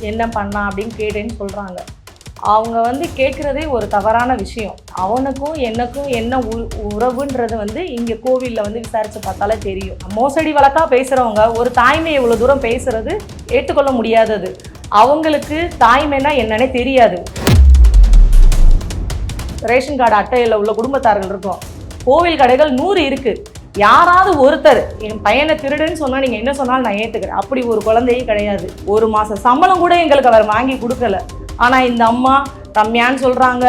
என்ன பண்ணா அப்படின்னு கேட்டேன்னு சொல்கிறாங்க அவங்க வந்து கேட்குறதே ஒரு தவறான விஷயம். அவனுக்கும் எனக்கும் என்ன உ உறவுன்றது வந்து இங்கே கோவிலில் வந்து விசாரித்து பார்த்தாலே தெரியும். மோசடி வழக்காக பேசுகிறவங்க ஒரு தாய்மை இவ்வளோ தூரம் பேசுகிறது ஏற்றுக்கொள்ள முடியாதது. அவங்களுக்கு தாய்மைனா என்னன்னே தெரியாது. ரேஷன் கார்டு அட்டையில் உள்ள குடும்பத்தார்கள் இருக்கும். கோவில் கடைகள் நூறு இருக்குது யாராவது ஒருத்தர் என் பையனை திருடுன்னு சொன்னா நீங்க என்ன சொன்னாலும் நான் ஏத்துக்கிறேன். அப்படி ஒரு குழந்தையே கிடையாது. ஒரு மாச சம்பளம் கூட எங்களுக்கு அவர் வாங்கி கொடுக்கல. ஆனா இந்த அம்மா ரம்யான்னு சொல்றாங்க.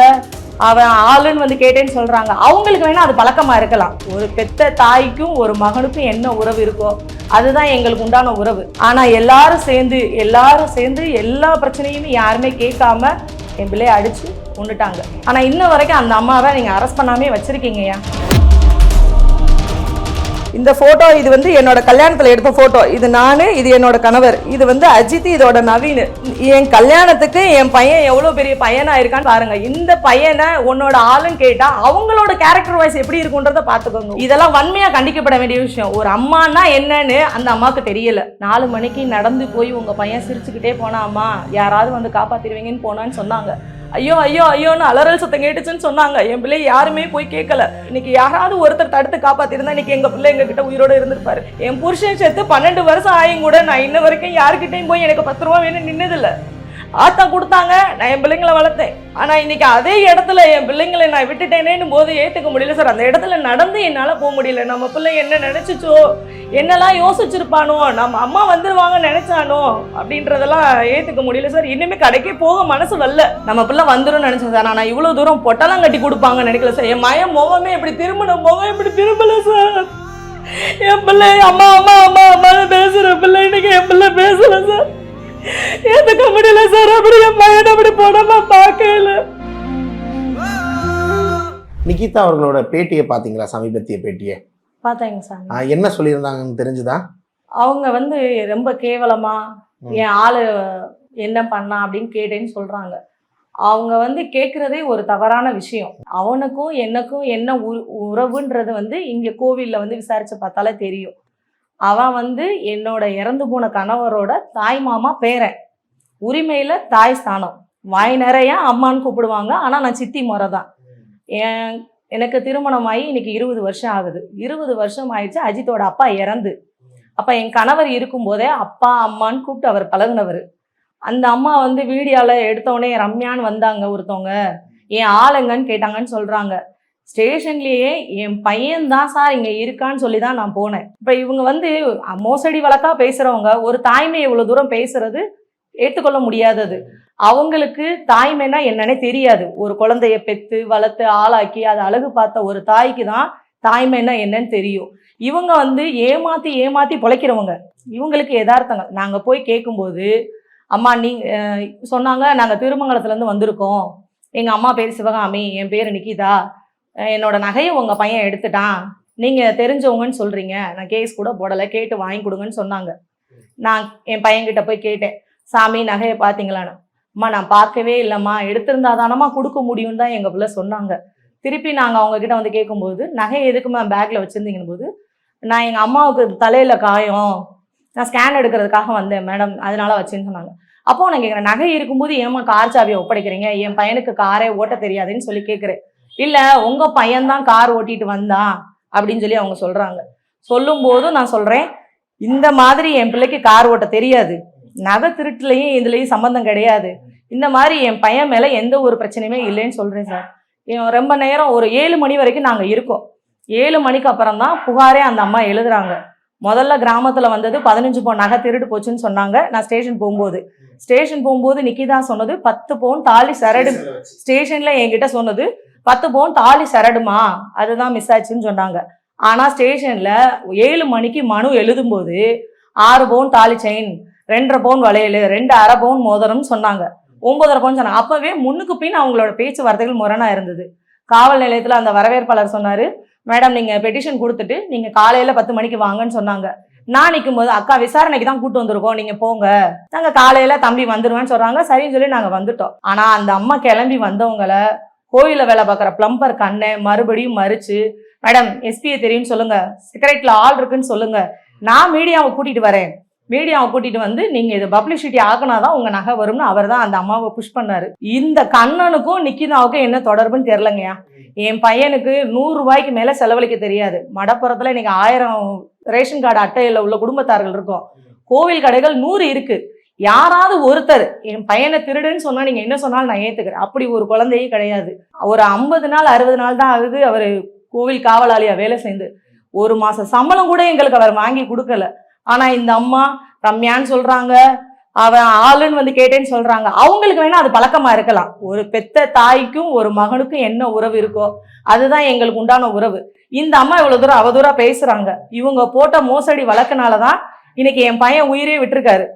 அவன் ஆளுன்னு வந்து கேட்டேன்னு சொல்றாங்க. அவங்களுக்கு வேணா அது பழக்கமா இருக்கலாம். ஒரு பெத்த தாய்க்கும் ஒரு மகனுக்கும் என்ன உறவு இருக்கோ அதுதான் எங்களுக்கு உண்டான உறவு. ஆனா எல்லாரும் சேர்ந்து எல்லாரும் சேர்ந்து எல்லா பிரச்சனையுமே யாருமே கேட்காம என் பிள்ளைய அடிச்சு கொண்டுட்டாங்க. ஆனா இன்ன வரைக்கும் அந்த அம்மாவை நீங்க அரெஸ்ட் பண்ணாமே வச்சிருக்கீங்கய்யா. இந்த ஃபோட்டோ இது வந்து என்னோட கல்யாணத்தில் எடுத்த ஃபோட்டோ இது நான் இது என்னோட கணவர். இது வந்து அஜித் இதோட நவீன். என் கல்யாணத்துக்கு என் பையன் எவ்வளோ பெரிய பையனாக இருக்கான்னு பாருங்க. இந்த பையனை உன்னோட ஆளுன்னு கேட்டால் அவங்களோட கேரக்டர் வைஸ் எப்படி இருக்குன்றத பார்த்துக்கோங்க. இதெல்லாம் வன்மையாக கண்டிக்கப்பட வேண்டிய விஷயம். ஒரு அம்மானா என்னன்னு அந்த அம்மாவுக்கு தெரியல. நாலு மணிக்கு நடந்து போய் உங்கள் பையன் சிரிச்சுக்கிட்டே போனா அம்மா யாராவது வந்து காப்பாற்றிடுவீங்கன்னு போனான்னு சொன்னாங்க. ஐயோ ஐயோ ஐயோன்னு அலறல் சத்தம் கேட்டுச்சுன்னு சொன்னாங்க. என் பிள்ளை யாருமே போய் கேட்கல இன்னைக்கு யாராவது ஒருத்தர் தடுத்து காப்பாத்திருந்தா இன்னைக்கு எங்க பிள்ளை எங்க உயிரோட இருந்திருப்பாரு. என் புருஷன் சேர்த்து பன்னெண்டு வருஷம் ஆயும் கூட நான் இன்ன வரைக்கும் யாருக்கிட்டையும் போய் எனக்கு பத்து ரூபா வேணும் நின்னதில்ல. ஆத்தா கொடுத்தாங்க நான் என் பிள்ளைங்களை வளர்த்தேன். ஆனால் இன்னைக்கு அதே இடத்துல என் பிள்ளைங்களை நான் விட்டுட்டேனேன்னு போது ஏற்றுக்க முடியல சார். அந்த இடத்துல நடந்து என்னால் போக முடியல. நம்ம பிள்ளை என்ன நினச்சிச்சோ? என்னெல்லாம் யோசிச்சிருப்பானோ நம்ம அம்மா வந்துருவாங்க நினைச்சானோ அப்படின்றதெல்லாம் ஏத்துக்க முடியல சார். இன்னுமே கடைக்கே போக மனசு வரல. நம்ம பிள்ளை வந்துடும் நினைச்சேன் சார். நான் இவ்வளவு தூரம் பொட்டெல்லாம் கட்டி கொடுப்பாங்கன்னு நினைக்கல சார். என் மயம் முகமே இப்படி திரும்பின முகம் இப்படி திரும்பல சார். என் பிள்ளை அம்மா அம்மா அம்மா அம்மா பேசுற பிள்ளை இன்னைக்கு என் பிள்ளை பேசல சார். ஏத்துக்க முடியல சார். அப்படி என் பையனை அப்படி போடாம பார்க்கல. நிகிதா அவர்களோட பேட்டியை பார்த்தீங்களா? சமீபத்திய பேட்டியை. பார்த்தாங்க சார் ஆ, என்ன சொல்லியிருந்தாங்கன்னு தெரிஞ்சுதா? அவங்க வந்து ரொம்ப கேவலமா. என் ஆளு என்ன பண்ணா? அப்படின்னு கேட்டேன்னு சொல்றாங்க. அவங்க வந்து கேட்குறதே ஒரு தவறான விஷயம். அவனுக்கும் எனக்கும் என்ன உ- உறவுன்றது வந்து இங்க கோவில்ல வந்து விசாரிச்சு பார்த்தாலே தெரியும். அவன் வந்து என்னோட இறந்து போன கணவரோட தாய் மாமா பேரன். உரிமையில தாய் ஸ்தானம். வாய் நிறைய அம்மான்னு கூப்பிடுவாங்க. ஆனா நான் சித்தி முறை தான் என் எனக்கு திருமணம் ஆகி இன்னைக்கு இருபது வருஷம் ஆகுது. இருபது வருஷம் ஆயிடுச்சு அஜித்தோட அப்பா இறந்து. அப்போ என் கணவர் இருக்கும்போதே அப்பா அம்மான்னு கூப்பிட்டு அவர் பழகுனவர். அந்த அம்மா வந்து வீடியோவில் எடுத்தோடனே ரம்யான்னு வந்தாங்க ஒருத்தவங்க. என் ஆளுங்கன்னு கேட்டாங்கன்னு சொல்கிறாங்க ஸ்டேஷன்லேயே என் பையன் தான் சார் இங்கே இருக்கான்னு சொல்லி தான் நான் போனேன். இப்போ இவங்க வந்து மோசடி வழக்காக பேசுகிறவங்க ஒரு தாய்மை இவ்வளோ தூரம் பேசுறது ஏற்றுக்கொள்ள முடியாதது. அவங்களுக்கு தாய்மைனா என்னன்னே தெரியாது. ஒரு குழந்தைய பெத்து வளர்த்து ஆளாக்கி அதை அழகு பார்த்த ஒரு தாய்க்கு தான் தாய்மைனா என்னன்னு தெரியும். இவங்க வந்து ஏமாத்தி ஏமாத்தி பொழைக்கிறவங்க. இவங்களுக்கு எதார்த்தங்கள் நாங்க போய் கேட்கும்போது அம்மா நீ சொன்னாங்க நாங்க திருமங்கலத்துலேருந்து வந்திருக்கோம். எங்க அம்மா பேர் சிவகாமி என் பேர் நிக்கிதா. என்னோட நகையை உங்க பையன் எடுத்துட்டான். நீங்க தெரிஞ்சவங்கன்னு சொல்றீங்க. நான் கேஸ் கூட போடலை. கேட்டு வாங்கி கொடுங்கன்னு சொன்னாங்க. நான் என் பையன்கிட்ட போய் கேட்டேன். சாமி நகையை பார்த்தீங்களான்னு. அம்மா நான் பார்க்கவே இல்லைம்மா. எடுத்திருந்தா தானம்மா கொடுக்க முடியும் தான் எங்கள் பிள்ளை சொன்னாங்க. திருப்பி நாங்கள் அவங்கக்கிட்ட வந்து கேட்கும்போது நகையை எதுக்குமா பேக்கில் வச்சுருந்தீங்கன்னு போது நான் எங்கள் அம்மாவுக்கு தலையில் காயம். நான் ஸ்கேன் எடுக்கிறதுக்காக வந்தேன் மேடம் அதனால வச்சுன்னு சொன்னாங்க. அப்போ நான் கேட்குறேன் நகை இருக்கும்போது ஏமா கார் சாவியை ஒப்படைக்கிறீங்க? என் பையனுக்கு காரே ஓட்ட தெரியாதுன்னு சொல்லி கேட்குறேன் இல்லை உங்கள் பையன்தான் கார் ஓட்டிட்டு வந்தான் அப்படின்னு சொல்லி அவங்க சொல்கிறாங்க சொல்லும்போதும் நான் சொல்கிறேன் இந்த மாதிரி என் பிள்ளைக்கு கார் ஓட்ட தெரியாது. நகை திருட்டுலையும் இதுலேயும் சம்மந்தம் கிடையாது. இந்த மாதிரி என் பையன் மேலே எந்த ஒரு பிரச்சனையுமே இல்லைன்னு சொல்கிறேன் சார். இவன் ரொம்ப நேரம் ஒரு ஏழு மணி வரைக்கும் நாங்கள் இருக்கோம். ஏழு மணிக்கு அப்புறம் தான் புகாரே அந்த அம்மா எழுதுறாங்க. முதல்ல கிராமத்தில் வந்தது பதினஞ்சு பவுன் நகை திருடு போச்சுன்னு சொன்னாங்க. நான் ஸ்டேஷன் போகும்போது. ஸ்டேஷன் போகும்போது நிக்கிதா சொன்னது பத்து பவுன் தாலி சரடு ஸ்டேஷனில் என்கிட்ட சொன்னது பத்து பவுன் தாலி சரடுமா? அதுதான் மிஸ் ஆச்சுன்னு சொன்னாங்க. ஆனால் ஸ்டேஷனில் ஏழு மணிக்கு மனு எழுதும்போது ஆறு பவுன் தாலி செயின் ரெண்டரை பவுன் வளையல் ரெண்டு அரை பவுன் மோதிரம்னு சொன்னாங்க. ஒன்பதரை பவுன் சொன்னாங்க. அப்பவே முன்னுக்கு பின் அவங்களோட பேச்சுவார்த்தைகள் முரணா இருந்தது. காவல் நிலையத்தில் அந்த வரவேற்பாளர் சொன்னார் மேடம் நீங்கள் பெட்டிஷன் கொடுத்துட்டு நீங்கள் காலையில் பத்து மணிக்கு வாங்கன்னு சொன்னாங்க. நான் நிற்கும் போது அக்கா விசாரணைக்கு தான் கூட்டு வந்திருக்கோம் நீங்கள் போங்க. நாங்கள் காலையில் தம்பி வந்துடுவேன்னு சொல்கிறாங்க சரின்னு சொல்லி நாங்கள் வந்துட்டோம். ஆனால் அந்த அம்மா கிளம்பி வந்தவங்கள கோயிலில் வேலை பார்க்குற பிளம்பர் கண்ணை மறுபடியும் மறிச்சு மேடம் எஸ்பியை தெரியும்னு சொல்லுங்கள் செக்ரட்டரியில் ஆள் இருக்குன்னு சொல்லுங்கள் நான் மீடியாவை கூட்டிகிட்டு வரேன். மீடியாவை கூட்டிட்டு வந்து நீங்க இதை பப்ளிசிட்டி ஆக்கினாதான் உங்க நகை வரும்னு அவர் தான் அந்த அம்மாவை புஷ் பண்ணாரு. இந்த கண்ணனுக்கும் நிக்கிதாவுக்கும் என்ன தொடர்புன்னு தெரிலங்கய்யா என் பையனுக்கு நூறு ரூபாய்க்கு மேல செலவழிக்க தெரியாது. மடப்புறத்துல இன்னைக்கு ஆயிரம் ரேஷன் கார்டு அட்டையில உள்ள குடும்பத்தார்கள் இருக்கும். கோவில் கடைகள் நூறு இருக்கு. யாராவது ஒருத்தர் என் பையனை திருடுன்னு சொன்னா நீங்க என்ன சொன்னாலும் நான் ஏத்துக்கிறேன். அப்படி ஒரு குழந்தையே கிடையாது. ஒரு ஐம்பது நாள் அறுபது நாள் தான் ஆகுது. அவர் கோவில் காவலாளியா வேலை செய்து. ஒரு மாசம் சம்பளம் கூட எங்களுக்கு அவர் வாங்கி கொடுக்கல. ஆனா இந்த அம்மா ரம்யான்னு சொல்றாங்க. அவன் ஆளுன்னு வந்து கேட்டேன்னு சொல்றாங்க. அவங்களுக்கு வேணா அது பழக்கமா இருக்கலாம். ஒரு பெத்த தாய்க்கும் ஒரு மகனுக்கும் என்ன உறவு இருக்கோ அதுதான் எங்களுக்கு உண்டான உறவு. இந்த அம்மா இவ்வளவு தூரம் அவதூறா பேசுறாங்க. இவங்க போட்ட மோசடி வழக்குனாலதான் இன்னைக்கு என் பையன் உயிரே விட்டுருக்காரு.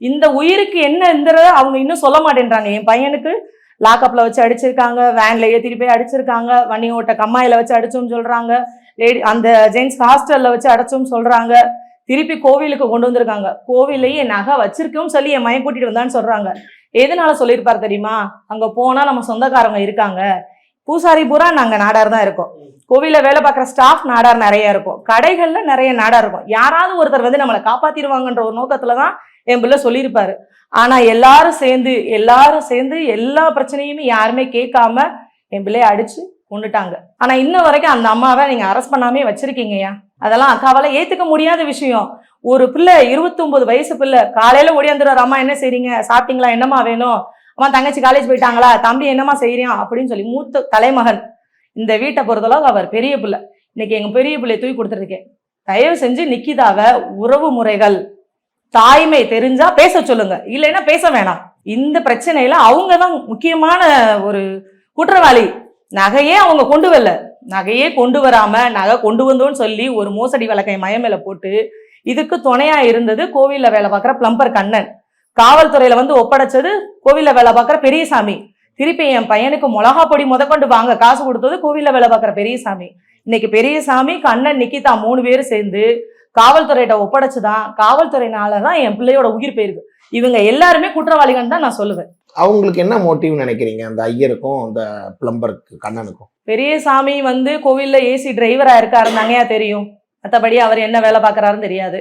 இந்த உயிருக்கு என்னங்கிறத அவங்க இன்னும் சொல்ல மாட்டேன்றாங்க. என் பையனுக்கு லாக்அப்ல வச்சு அடிச்சிருக்காங்க வேன்ல ஏத்திட்டு போய் அடிச்சிருக்காங்க வண்டி ஓட்ட கம்மாயில வச்சு அடிச்சோம்னு சொல்றாங்க. லேடி அந்த ஜென்ஸ் ஹாஸ்டல்ல வச்சு அடைச்சோம்னு சொல்றாங்க. திருப்பி கோவிலுக்கு கொண்டு வந்திருக்காங்க. கோவிலையே நகை வச்சிருக்கோம் சொல்லி என் மயம் கூட்டிட்டு வந்தான்னு சொல்றாங்க. எதனால சொல்லியிருப்பார் தெரியுமா? அங்க போனா நம்ம சொந்தக்காரங்க இருக்காங்க. பூசாரி பூரா நாங்க நாடார் தான் இருக்கோம். கோவிலில் வேலை பார்க்குற ஸ்டாஃப் நாடார் நிறைய இருக்கும். கடைகள்ல நிறைய நாடார் இருக்கும். யாராவது ஒருத்தர் வந்து நம்மளை காப்பாத்திடுவாங்கன்ற ஒரு நோக்கத்தில் தான் என் பிள்ளை சொல்லியிருப்பாரு. ஆனா எல்லாரும் சேர்ந்து எல்லாரும் சேர்ந்து எல்லா பிரச்சனையுமே யாருமே கேட்காம என் பிள்ளைய அடிச்சு கொண்டுட்டாங்க ஆனா இன்ன வரைக்கும் அந்த அம்மாவை நீங்க அரெஸ்ட் பண்ணாமே வச்சிருக்கீங்கய்யா. அதெல்லாம் அக்காவால ஏத்துக்க முடியாத விஷயம். ஒரு பிள்ளை 29 வயசு பிள்ளை காலையில ஓடியாந்துடுறாரு அம்மா என்ன செய்றீங்க? சாப்பிட்டீங்களா? என்னம்மா வேணும்? அம்மா தங்கச்சி காலேஜ் போயிட்டாங்களா? தம்பி என்னம்மா செய்யறியான் அப்படின்னு சொல்லி மூத்த தலைமகன் இந்த வீட்டை பொறுத்தளவுக்கு அவர் பெரிய பிள்ளை. இன்னைக்கு எங்க பெரிய பிள்ளைய தூக்கி கொடுத்துருக்கேன் தயவு செஞ்சு நிக்கிதாவ உறவு முறைகள் தாய்மை தெரிஞ்சா பேச சொல்லுங்க. இல்லைன்னா பேச வேணாம். இந்த பிரச்சனையில அவங்க தான் முக்கியமான ஒரு குற்றவாளி. நகையே அவங்க கொண்டு வரல. நகையே கொண்டு வராம நகை கொண்டு வந்தோன்னு சொல்லி ஒரு மோசடி வழக்கை மயமேல போட்டு இதுக்கு துணையா இருந்தது கோவில்ல வேலை பார்க்குற பிளம்பர் கண்ணன். காவல்துறையில வந்து ஒப்படைச்சது கோவில்ல வேலை பார்க்குற பெரியசாமி. திருப்பி என் பையனுக்கு மிளகா பொடி முதற்கொண்டு வாங்க காசு கொடுத்தது கோவில்ல வேலை பார்க்குற பெரியசாமி. இன்னைக்கு பெரியசாமி கண்ணன் நிக்கிதா மூணு பேரும் சேர்ந்து காவல்துறையிட்ட ஒப்படைச்சுதான் காவல்துறையினால தான் என் பிள்ளையோட உயிர் போயிருக்கு. இவங்க எல்லாருமே குற்றவாளிகள் தான் நான் சொல்லுவேன். அவங்களுக்கு என்ன மோட்டிவ் நினைக்கிறீங்க? அந்த ஐயருக்கும் அந்த பிளம்பருக்கு கண்ணனுக்கும்? பெரியசாமி வந்து கோவில்ல ஏசி டிரைவரா இருக்காருந்தாங்கயா தெரியும். மற்றபடி அவர் என்ன வேலை பார்க்கறாருன்னு தெரியாது.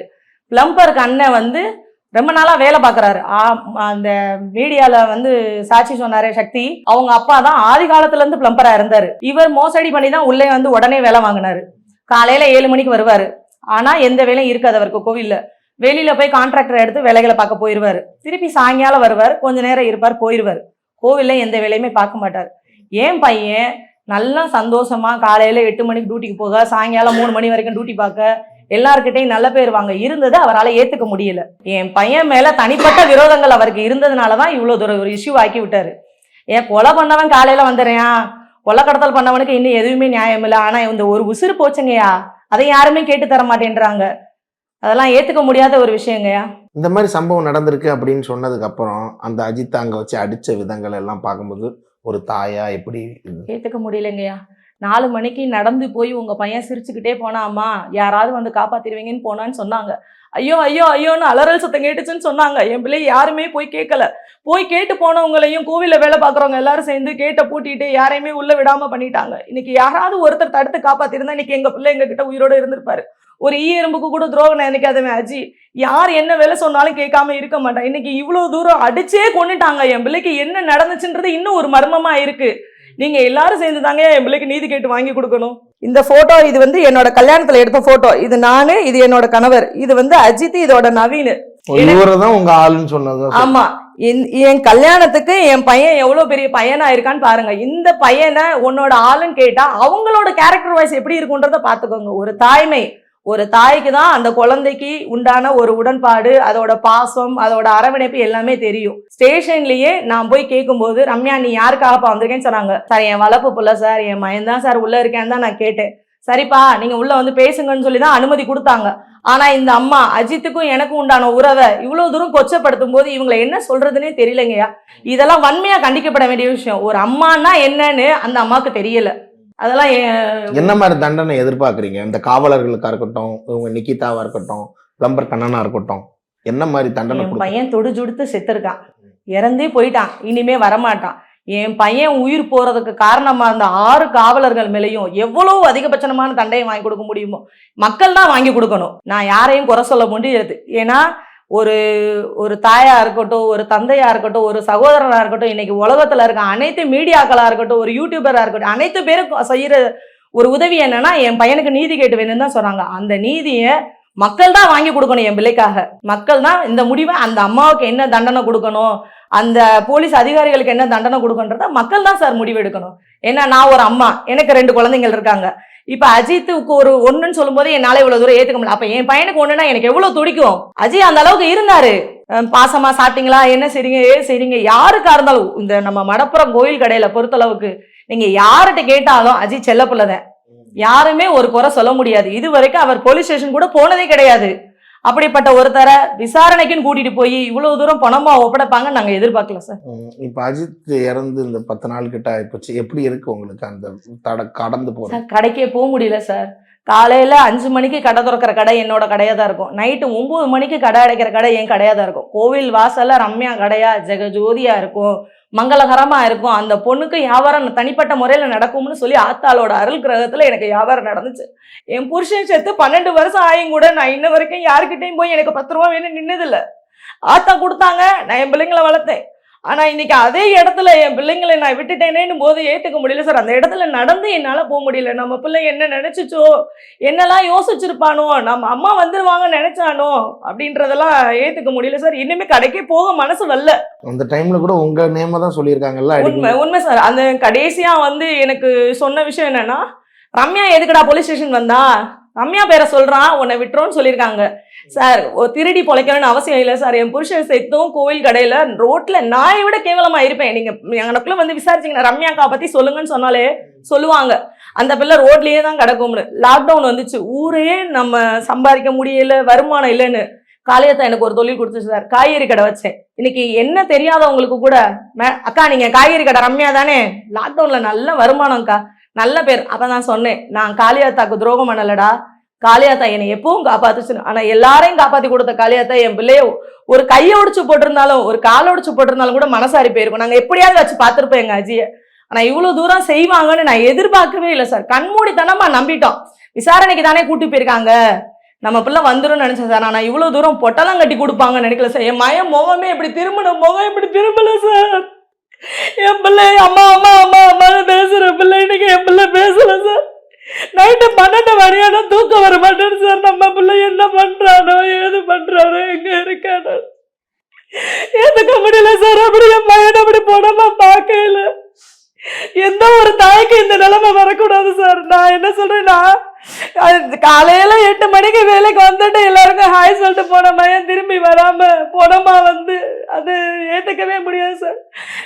பிளம்பருக்கு அண்ணன் வந்து ரொம்ப நாளா வேலை பார்க்கறாரு. அந்த மீடியால வந்து சாட்சி சொன்னாரே சக்தி அவங்க அப்பா தான் ஆதி காலத்துல இருந்து பிளம்பரா இருந்தாரு. இவர் மோசடி பண்ணி தான் உள்ளே வந்து உடனே வேலை வாங்கினாரு. காலையில ஏழு மணிக்கு வருவாரு. ஆனா எந்த வேலையும் இருக்காது அவருக்கு கோவில்ல. வெளியில போய் கான்ட்ராக்டர் எடுத்து வேலைகளை பார்க்க போயிருவாரு. திருப்பி சாயங்காலம் வருவார். கொஞ்ச நேரம் இருப்பார் போயிருவார். கோவில்ல எந்த வேலையுமே பார்க்க மாட்டார். ஏன் பையன் நல்லா சந்தோஷமா காலையில எட்டு மணிக்கு டியூட்டிக்கு போக சாயங்காலம் மூணு மணி வரைக்கும் டியூட்டி பார்க்க எல்லார்கிட்டையும் நல்ல பேர் வாங்க இருந்தது அவரால் ஏத்துக்க முடியல. என் பையன் மேல தனிப்பட்ட விரோதங்கள் அவருக்கு இருந்ததுனால தான் இவ்வளோ தூரம் ஒரு இஷ்யூ ஆக்கி விட்டாரு. ஏன் கொலை பண்ணவன் காலையில வந்துடுறேன். கொலை கடத்தல் பண்ணவனுக்கு இன்னும் எதுவுமே நியாயம் இல்லை. ஆனா இந்த ஒரு உசுறு போச்சுங்கய்யா. அதை யாருமே கேட்டு தர மாட்டேன்றாங்க. அதெல்லாம் ஏத்துக்க முடியாத ஒரு விஷயங்கய்யா இந்த மாதிரி சம்பவம் நடந்திருக்கு அப்படின்னு சொன்னதுக்கு அப்புறம் அந்த அஜித் அங்க வச்சு அடிச்ச விதங்கள் எல்லாம் பார்க்கும்போது ஒரு தாயா எப்படி? ஏத்துக்க முடியலைங்கய்யா நாலு மணிக்கு நடந்து போய் உங்க பையன் சிரிச்சுக்கிட்டே போனாமா யாராவது வந்து காப்பாத்திடுவீங்கன்னு போனான்னு சொன்னாங்க. ஐயோ ஐயோ ஐயோன்னு அலறல் சத்தம் கேட்டுச்சுன்னு சொன்னாங்க. என் பிள்ளை யாருமே போய் கேட்கல போய் கேட்டு போனவங்களையும் கோவில்ல வேலை பார்க்குறவங்க எல்லாரும் சேர்ந்து கேட்டை பூட்டிட்டு யாரையுமே உள்ள விடாம பண்ணிட்டாங்க. இன்னைக்கு யாராவது ஒருத்தர் தடுத்து காப்பாத்திருந்தா இன்னைக்கு எங்க பிள்ளை எங்க கிட்ட உயிரோட இருந்திருப்பாரு. ஒரு ஈ எறும்புக்கு கூட துரோகம் நினைக்காதவன் அஜி. யார் என்ன வேலை சொன்னாலும் கேட்காம இருக்க மாட்டான். இன்னைக்கு இவ்வளவு தூரம் அடிச்சே கொண்டுட்டாங்க என் பிள்ளைக்கு என்ன நடந்துச்சுன்றது இன்னும் ஒரு மர்மமா இருக்கு. நீங்க எல்லாரும் சேர்ந்து தாங்க என் பிள்ளைக்கு நீதி கேட்டு வாங்கி கொடுக்கணும். இந்த போட்டோ இது வந்து என்னோட கல்யாணத்துல எடுத்த போட்டோ இது நானு இது என்னோட கணவர். இது வந்து அஜித் இதோட நவீன். உங்க ஆளுன்னு சொன்னது? ஆமா. என் என் கல்யாணத்துக்கு என் பையன் எவ்வளவு பெரிய பையனா இருக்கான்னு பாருங்க. இந்த பையனை உன்னோட ஆளுன்னு கேட்டா அவங்களோட கேரக்டர் வைஸ் எப்படி இருக்குன்றத பாத்துக்கோங்க ஒரு தாய்மை. ஒரு தாய்க்கு தான் அந்த குழந்தைக்கு உண்டான ஒரு உடன்பாடு அதோட பாசம் அதோட அரவணைப்பு எல்லாமே தெரியும். ஸ்டேஷன்லயே நான் போய் கேட்கும்போது ரம்யா நீ யாருக்காகப்பா வந்திருக்கேன்னு சொன்னாங்க. சார் என் வளர்ப்பு புள்ள சார் என் மயன் தான் சார் உள்ள இருக்கேன்னு தான் நான் கேட்டேன். சரிப்பா நீங்க உள்ள வந்து பேசுங்கன்னு சொல்லி தான் அனுமதி கொடுத்தாங்க. ஆனா இந்த அம்மா அஜித்துக்கும் எனக்கும் உண்டான உறவை இவ்வளவு தூரம் கொச்சப்படுத்தும் போது இவங்களை என்ன சொல்றதுன்னே தெரியலங்கய்யா. இதெல்லாம் வன்மையா கண்டிக்கப்பட வேண்டிய விஷயம். ஒரு அம்மான்னா என்னன்னு அந்த அம்மாவுக்கு தெரியல. அதெல்லாம் என்ன மாதிரி தண்டனை எதிர்பார்க்குறீங்க? இந்த காவலர்களுக்கா இருக்கட்டும் இவங்க நிக்கிதாவா இருக்கட்டும் பிளம்பர் கண்ணனா இருக்கட்டும் என்ன மாதிரி தண்டனை பையன் தொடு ஜுடுத்து செத்துருக்கான். இறந்தே போயிட்டான். இனிமே வரமாட்டான். என் பையன் உயிர் போறதுக்கு காரணமா இருந்த ஆறு காவலர்கள் மேலேயும் எவ்வளவு அதிகபட்சமான தண்டையை வாங்கி கொடுக்க முடியுமோ மக்கள் தான் வாங்கி கொடுக்கணும். நான் யாரையும் குறை சொல்ல முடியாது. ஏன்னா ஒரு ஒரு தாயா இருக்கட்டும் ஒரு தந்தையா இருக்கட்டும் ஒரு சகோதரனா இருக்கட்டும் இன்னைக்கு உலகத்துல இருக்க அனைத்து மீடியாக்களா இருக்கட்டும் ஒரு யூடியூபரா இருக்கட்டும் அனைத்து பேருக்கும் செய்யற ஒரு உதவி என்னன்னா என் பையனுக்கு நீதி கேட்டு வேணும்னு தான் சொன்னாங்க அந்த நீதியை மக்கள் தான் வாங்கி கொடுக்கணும் என் பிள்ளைக்காக. மக்கள் தான் இந்த முடிவை அந்த அம்மாவுக்கு என்ன தண்டனை கொடுக்கணும் அந்த போலீஸ் அதிகாரிகளுக்கு என்ன தண்டனை கொடுக்கன்றத மக்கள் தான் சார் முடிவெடுக்கணும். ஏன்னா நான் ஒரு அம்மா எனக்கு ரெண்டு குழந்தைங்கள் இருக்காங்க. இப்ப அஜித்துக்கு ஒரு ஒண்ணுன்னு சொல்லும்போது என்னால இவ்வளவு தூரம் ஏத்துக்க முடியல. அப்ப என் பையனுக்கு ஒண்ணுன்னா எனக்கு எவ்வளவு துடிக்கும்? அஜய் அந்த அளவுக்கு இருந்தாரு. பாசமா சாப்பிட்டீங்களா? என்ன செய்றீங்க? ஏ செய்றீங்க? யாருக்கா இருந்தாலும் இந்த நம்ம மடப்புறம் கோயில் கடையில பொறுத்தளவுக்கு நீங்க யார்கிட்ட கேட்டாலும் அஜய் செல்லப்புள்ளதான். யாருமே ஒரு குறை சொல்ல முடியாது. இது வரைக்கும் அவர் போலீஸ் ஸ்டேஷன் கூட போனதே கிடையாது. அப்படிப்பட்ட ஒருத்தரை விசாரணைக்குன்னு கூட்டிட்டு போய் இவ்வளவு தூரம் பணமா ஒப்படைப்பாங்க நாங்க எதிர்பார்க்கல சார். இப்ப அஜித் இறந்து இந்த பத்து நாள் கிட்ட ஆயிப்போச்சு. எப்படி இருக்கு உங்களுக்கு அந்த தட கடந்து சார் கடைக்கே போக முடியல சார். காலையில அஞ்சு மணிக்கு கடை திறக்கிற கடை என்னோட கடையா தான் இருக்கும். நைட்டு ஒன்பது மணிக்கு கடை அடைக்கிற கடை என் கடையா தான் இருக்கும். கோவில் வாசல்ல ரம்யா கடையா ஜெகஜோதியா இருக்கும். மங்களகரமாக இருக்கும். அந்த பொண்ணுக்கு வியாபாரம் தனிப்பட்ட முறையில் நடக்கும்னு சொல்லி ஆத்தாளோட அருள் கிரகத்தில் எனக்கு வியாபாரம் நடந்துச்சு. என் புருஷன் சேர்த்து பன்னெண்டு வருஷம் ஆயும் கூட நான் இன்ன வரைக்கும் யாருக்கிட்டையும் போய் எனக்கு பத்து ரூபா வேணும் நின்னதில்ல. ஆத்தா கொடுத்தாங்க. நான் என் பிள்ளைங்களை வளர்த்தேன். ஆனா இன்னைக்கு அதே இடத்துல என் பிள்ளைங்களை நான் விட்டுட்டேனேன்னு போது ஏத்துக்க முடியல சார். அந்த இடத்துல நடந்து என்னால போக முடியல. நம்ம பிள்ளை என்ன நினைச்சுச்சோ என்னெல்லாம் யோசிச்சிருப்பானோ நம்ம அம்மா வந்துருவாங்க நினைச்சானோ அப்படின்றதெல்லாம் ஏத்துக்க முடியல சார். இனிமே கடைக்கே போக மனசு வரல. அந்த டைம்ல கூட உங்க நேம தான் சொல்லியிருக்காங்கல்ல உண்மை உண்மை சார். அந்த கடைசியா வந்து எனக்கு சொன்ன விஷயம் என்னன்னா ரம்யா எதுக்குடா போலீஸ் ஸ்டேஷன் வந்தா? ரம்யா பேரை சொல்கிறான் உன்னை விட்டுறோன்னு சொல்லியிருக்காங்க. சார் ஒரு திருடி பொழைக்கணும்னு அவசியம் இல்லை சார். என் புருஷன் செத்தும் கோவில் கடையில் ரோட்டில் நாயை விட கேவலமாக இருப்பேன். நீங்கள் எனக்குள்ள வந்து விசாரிச்சிங்கன்னா ரம்யாக்கா பற்றி சொல்லுங்கன்னு சொன்னாலே சொல்லுவாங்க. அந்த பிள்ளை ரோட்லேயே தான் கிடக்கும்னு. லாக்டவுன் வந்துச்சு. ஊரே நம்ம சம்பாதிக்க முடியல வருமானம் இல்லைன்னு. காளியத்தை எனக்கு ஒரு தொழில் கொடுத்துச்சு சார். காய்கறி கடை வச்சேன். இன்னைக்கு என்ன தெரியாதவங்களுக்கு கூட மே- அக்கா நீங்க காய்கறி கடை ரம்யா தானே? லாக்டவுன்ல நல்ல வருமானம்க்கா நல்ல பேர். அப்போ நான் சொன்னேன் நான் காளியாத்தாக்கு துரோகம் பண்ணலடா. காளியாத்தா என்னை எப்பவும் காப்பாத்துச்சு ஆனால் எல்லாரையும் காப்பாற்றி கொடுத்த காளியாத்தா என் பிள்ளைய ஒரு கையை ஒடிச்சு போட்டிருந்தாலும் ஒரு காலை ஒடிச்சு போட்டிருந்தாலும் கூட மனசாரி போயிருக்கும். நாங்கள் எப்படியாவது வச்சு பார்த்துருப்போம் எங்கள் அஜியை. ஆனால் இவ்வளோ தூரம் செய்வாங்கன்னு நான் எதிர்பார்க்கவே இல்லை சார். கண்மூடித்தனமா நம்பிட்டோம். விசாரணைக்கு தானே கூட்டி போயிருக்காங்க. நம்ம பிள்ளை வந்துடும் நினைச்சேன் சார். ஆனால் இவ்வளோ தூரம் பொட்டலம் கட்டி கொடுப்பாங்கன்னு நினைக்கல சார். என் மயம் முகமே இப்படி திரும்பணும் முகம் இப்படி திரும்பல சார். என் பிள்ளை அம்மா அம்மா அம்மா அம்மான்னு பேசுகிற பிள்ளை இன்னைக்கு என் பிள்ளை பேசலை சார் நைட்டு பன்னெண்டு மணியான தூக்கம் வர மாட்டேன்னு சார் நம்ம பிள்ளை என்ன பண்ணுறானோ ஏது பண்ணுறானோ எங்கே இருக்கானோ. ஏற்றுக்க முடியல சார் அப்படி என் பையன் அப்படி போனமா பார்க்கல. எந்த ஒரு தாய்க்கு இந்த நிலைமை வரக்கூடாது சார் நான் என்ன சொல்றேன்னா காலையில எட்டு மணிக்கு வேலைக்கு வந்துட்டு எல்லாருக்கும் ஹாய் சொல்லிட்டு போன பையன் திரும்பி வராம போனமா வந்து அது ஏத்துக்கவே முடியாது சார்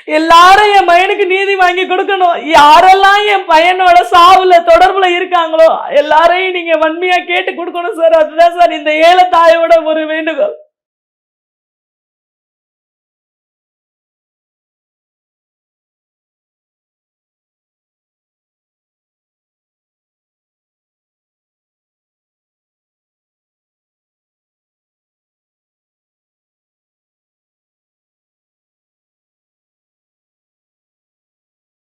எல்லாரும் என் பையனுக்கு நீதி வாங்கி கொடுக்கணும். யாரெல்லாம் என் பையனோட சாவுல தொடர்புல இருக்காங்களோ எல்லாரையும் நீங்க வன்மையா கேட்டு கொடுக்கணும் சார். அதுதான் சார் இந்த ஏழை தாயோட ஒரு வேண்டுகோள்.